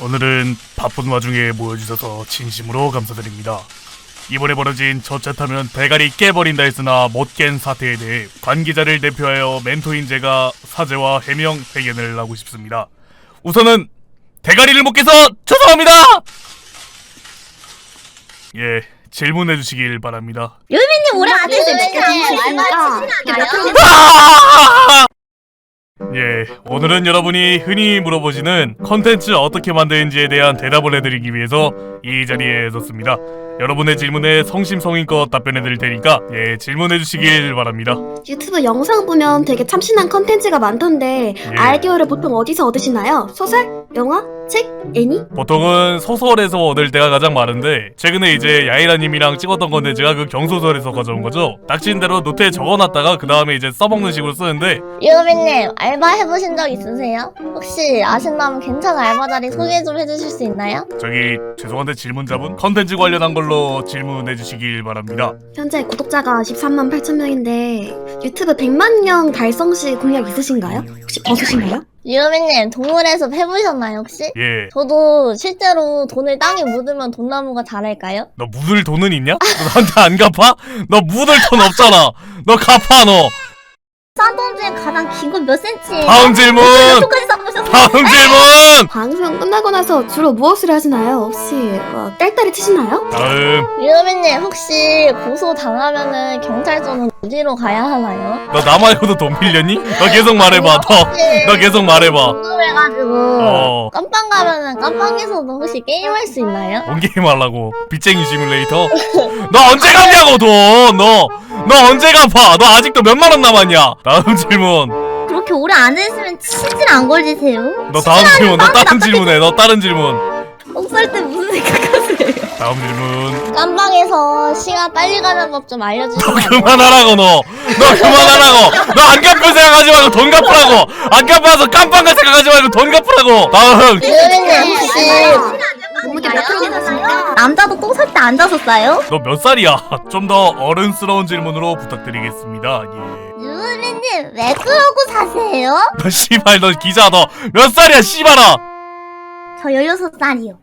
오늘은 바쁜 와중에 모여주셔서 진심으로 감사드립니다. 이번에 벌어진 저챗하면 대가리 깨버린다 했으나 못 깬 사태에 대해 관계자를 대표하여 멘토인 제가 사죄와 해명 회견을 하고 싶습니다. 우선은 대가리를 못 깨서 죄송합니다. 예, 질문해 주시길 바랍니다. 유미님 올해 안 알바 예, 오늘은 여러분이 흔히 물어보시는 컨텐츠 어떻게 만드는지에 대한 대답을 해드리기 위해서 이 자리에 섰습니다. 여러분의 질문에 성심성의껏 답변해 드릴 테니까 예, 질문해 주시길 바랍니다. 유튜브 영상 보면 되게 참신한 컨텐츠가 많던데 예. 아이디어를 보통 어디서 얻으시나요? 소설? 영화? 책? 애니? 보통은 소설에서 얻을 때가 가장 많은데 최근에 이제 야이라님이랑 찍었던 컨텐츠가 그 경소설에서 가져온 거죠. 딱지인 대로 노트에 적어놨다가 그 다음에 이제 써먹는 식으로 쓰는데 유미님 알바 해보신 적 있으세요? 혹시 아신다면 괜찮은 알바 자리 소개 좀 해주실 수 있나요? 저기 죄송한데 질문자분 컨텐츠 관련한 걸로 질문해 주시길 바랍니다. 현재 구독자가 13만 8천 명인데 유튜브 100만 명 달성 시 공약 있으신가요? 혹시 벗으신가요? 유미님 동물에서 해보셨나요 혹시? 예. 저도 실제로 돈을 땅에 묻으면 돈나무가 자랄까요? 너 묻을 돈은 있냐? 너 나한테 안 갚아? 너 묻을 돈 없잖아. 너 갚아 너. 중에 가장 긴 건 몇 센치예요? 다음 질문. 똑같이 써보셨어요? 다음 질문. 방송 끝나고 나서 주로 무엇을 하시나요? 혹시 뭐 딸딸이 치시나요? 다음. 유미님 혹시 고소 당하면은 경찰서는 어디로 가야 하나요? 너나 말고도 돈 빌렸니? 너 계속 말해봐. 너. 너 계속 말해봐. 궁금해가지고 어. 깜빵 가면은 깜빵에서도 혹시 게임할 수 있나요? 뭔 게임 하려고? 빚쟁이 시뮬레이터? 너 언제 갚냐고 돈? 너. 너 언제 갚아? 너 아직도 몇만 원 남았냐? 다음 질문. 그렇게 오래 안 했으면 치질 안 걸리세요? 너 다음 질문. 너 다른 질문해. 너 다른 질문. 옥살 때 무슨 생각하세요? 다음 질문. 깜빵에서 시간 빨리 가는 법 좀 너 알려주시면 그만하라고 너. 너 그만하라고. 너 안 갚을 생각하지 말고 돈 갚으라고. 안 갚아서 깜빵 갈 생각하지 말고 돈 갚으라고. 다음. 유미님 혹시 몸무게 몇 킬로 되십니까? 남자도 똥 살 때 앉아서 싸요? 너 몇 살이야? 좀 더 어른스러운 질문으로 부탁드리겠습니다. 예. 유미님 왜 그러고 사세요? 너 씨발 너 기자 너 몇 살이야 씨발아? 저 16살이요